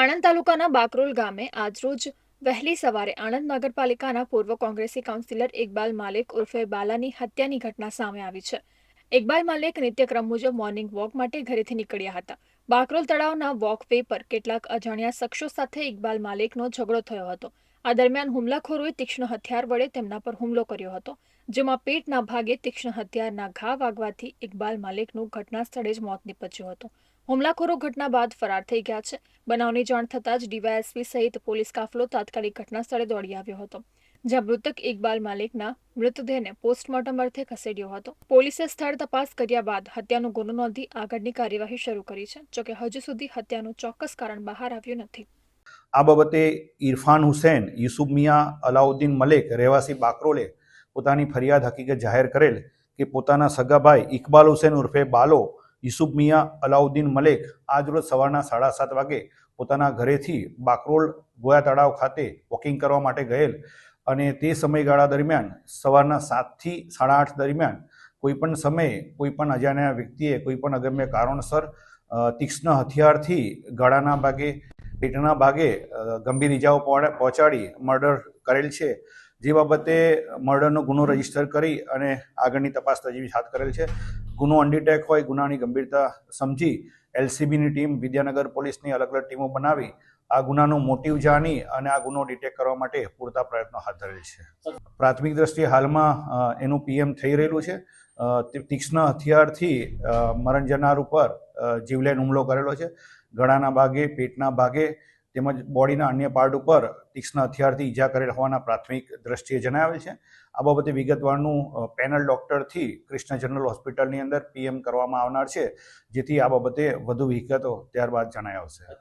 આણંદ તાલુકાના બાકરોલ ગામે આજરોજ વહેલી સવારે આણંદ નગરપાલિકાના પૂર્વ કોંગ્રેસી કાઉન્સિલર ઇકબાલ માલિક ઉર્ફે બાલાની હત્યાની ઘટના સામે આવી છે. ઇકબાલ માલિક નિત્યક્રમ મુજબ મોર્નિંગ વોક માટે ઘરેથી નીકળ્યા હતા. બાકરોલ તળાવના વોક વે પર કેટલાક અજાણ્યા શખ્સો સાથે ઇકબાલ માલિકનો ઝઘડો થયો હતો. આ દરમિયાન હુમલાખોરોએ તીક્ષ્ણ હથિયાર વડે તેમના પર હુમલો કર્યો હતો. જેમાં પેટના ભાગે તીક્ષ્ણ હથિયારના ઘા વાગવાથી ઇકબાલ માલિકનું ઘટના સ્થળે જ મોત નીપજ્યું હતું. હુમલાખોરો ઘટના બાદ ફરાર થઈ ગયા છે. બનાવની જાણ થતાં જ ડીવાયએસપી સહિત પોલીસ કાફલો તાત્કાલિક ઘટના સ્થળે દોડી આવ્યો હતો, જ્યાં મૃતક ઇકબાલ માલિકના મૃતદેહને પોસ્ટમોર્ટમ અર્થે ખસેડ્યો હતો. પોલીસે સ્થળ તપાસ કર્યા બાદ હત્યાનો ગુનો નોંધી આગળની કાર્યવાહી શરૂ કરી છે જોકે હજુ સુધી હત્યાનું ચોક્કસ કારણ બહાર આવ્યું નથી. આ બાબતે ઇરફાન હુસેન, યુસુફ મિયા, અલાઉદ્દીન મલેક, રહેવાસી બાકરોલે પોતાની ફરિયાદ હકીકત જાહેર કરેલ કે પોતાના સગાભાઈ ઇકબાલ હુસેન ઉર્ફે બાલો, યુસુફ મિયા, અલાઉદ્દીન મલેક આજરોજ સવારના સાડા સાત વાગે પોતાના ઘરેથી બાકરોલ ગોયા તળાવ ખાતે વોકિંગ કરવા માટે ગયેલ અને તે સમયગાળા દરમિયાન સવારના સાતથી સાડા આઠ દરમિયાન કોઈપણ સમયે કોઈપણ અજાણ્યા વ્યક્તિએ કોઈપણ અગમ્ય કારણસર તીક્ષ્ણ હથિયારથી ગળાના ભાગે, પેટના ભાગે ગંભીર ઇજાઓ પહોંચા- પહોંચાડી મર્ડર કરેલ છે. જે બાબતે મર્ડરનો ગુનો રજિસ્ટર કરી અને આગળની તપાસ તજવીજ હાથ કરેલ છે. ગુનો અનડિટેક હોય, ગુનાની ગંભીરતા સમજી એલસીબીની ટીમ વિદ્યાનગર પોલીસની અલગ અલગ ટીમો બનાવી આ ગુનાનો મોટિવ જાણી અને આ ગુનો ડિટેક કરવા માટે પૂરતા પ્રયત્નો હાથ ધરેલ છે. પ્રાથમિક દ્રષ્ટિએ હાલમાં એનું પીએમ થઈ રહેલું છે. તીક્ષ્ણ હથિયારથી મરણ જનાર ઉપર જીવલેણ હુમલો કરેલો છે. ગળાના ભાગે, પેટના ભાગે તેમજ બોડીના અન્ય પાર્ટ ઉપર તીક્ષ્ણ હથિયારથી ઈજા કરેલ હોવાના પ્રાથમિક દ્રષ્ટિએ જણાવેલ છે. આ બાબતે વિગતવારનું પેનલ ડોક્ટરથી કૃષ્ણ જનરલ હોસ્પિટલની અંદર પીએમ કરવામાં આવનાર છે, જેથી આ બાબતે વધુ વિગતો ત્યારબાદ જણાય આવશે.